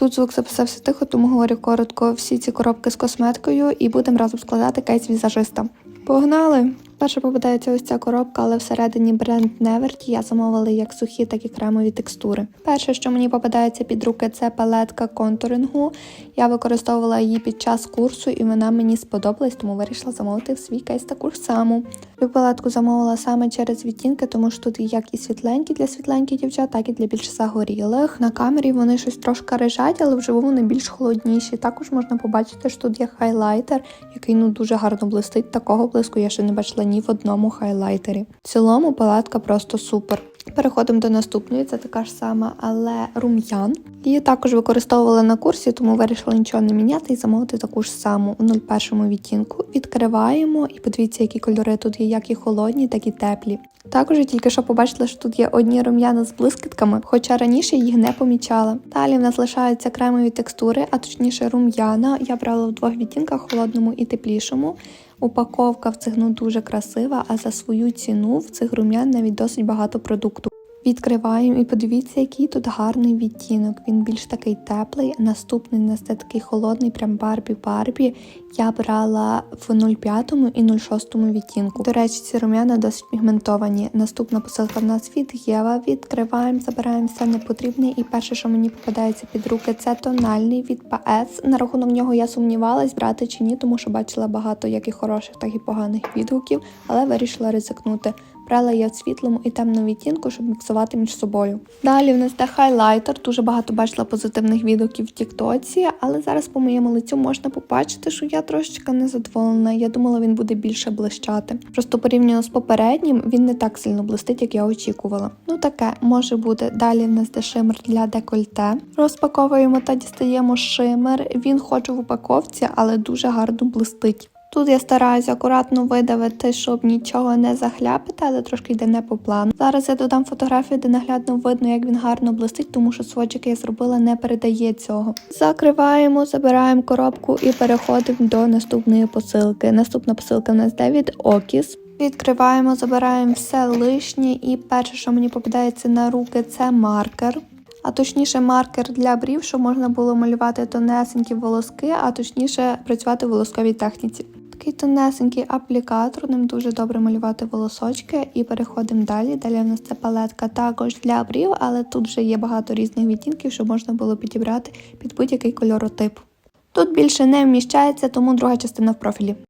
Тут звук записався тихо, тому говорю коротко всі ці коробки з косметикою і будемо разом складати кейс візажиста. Погнали! Перша попадається ось ця коробка, але всередині бренд Neverty я замовила як сухі, так і кремові текстури. Перше, що мені попадається під руки, це палетка контурингу. Я використовувала її під час курсу, і вона мені сподобалась, тому вирішила замовити в свій кейс таку ж саму. Цю палетку замовила саме через відтінки, тому що тут як і світленькі для світленьких дівчат, так і для більш загорілих. На камері вони щось трошки рижать, але вживу вони більш холодніші. Також можна побачити, що тут є хайлайтер, який ну дуже гарно блистить. Такого блиску я ще не бачила ні в одному хайлайтері. В цілому палетка просто супер. Переходимо до наступної, це така ж сама, але рум'ян. Її також використовувала на курсі, тому вирішила нічого не міняти і замовити таку ж саму у 01 відтінку. Відкриваємо і подивіться, які кольори тут є, як і холодні, так і теплі. Також тільки що побачила, що тут є одні рум'яна з блискітками, хоча раніше їх не помічала. Далі в нас лишаються кремові текстури, а точніше рум'яна. Я брала в двох відтінках холодному і теплішому. Упаковка в цих ну дуже красива, а за свою ціну в цих рум'ян навіть досить багато продукту. Відкриваємо і подивіться, який тут гарний відтінок. Він більш такий теплий. Наступний у нас це такий холодний, прям Барбі Барбі. Я брала в 05 і 06 відтінку. До речі, ці рум'яна досить пігментовані. Наступна посилка в нас від Єва. Відкриваємо, забираємо все непотрібне. І перше, що мені попадається під руки, це тональний від PS. На рахунок нього я сумнівалась, брати чи ні, тому що бачила багато як і хороших, так і поганих відгуків, але вирішила ризикнути. Брала я в світлому і темному відтінку, щоб міксувати між собою. Далі в нас де хайлайтер. Дуже багато бачила позитивних відгуків в Тіктоці, але зараз по моєму лицю можна побачити, що я трошечки незадоволена. Я думала, він буде більше блищати. Просто порівняно з попереднім, він не так сильно блистить, як я очікувала. Ну таке може бути. Далі в нас де шимер для декольте. Розпаковуємо та дістаємо шимер. Він хоч в упаковці, але дуже гарно блистить. Тут я стараюся акуратно видавити, щоб нічого не захляпити, але трошки йде не по плану. Зараз я додам фотографію, де наглядно видно, як він гарно блистить, тому що сводчик я зробила не передає цього. Закриваємо, забираємо коробку і переходимо до наступної посилки. Наступна посилка в нас де від Окіс. Відкриваємо, забираємо все лишнє, і перше, що мені попадається на руки, це маркер. А точніше, маркер для брів, щоб можна було малювати тонесенькі волоски, а точніше працювати в волосковій техніці. Такий тонесенький аплікатор, ним дуже добре малювати волосочки. І переходимо далі. Далі в нас це палетка також для брів, але тут вже є багато різних відтінків, щоб можна було підібрати під будь-який кольоротип. Тут більше не вміщається, тому друга частина в профілі.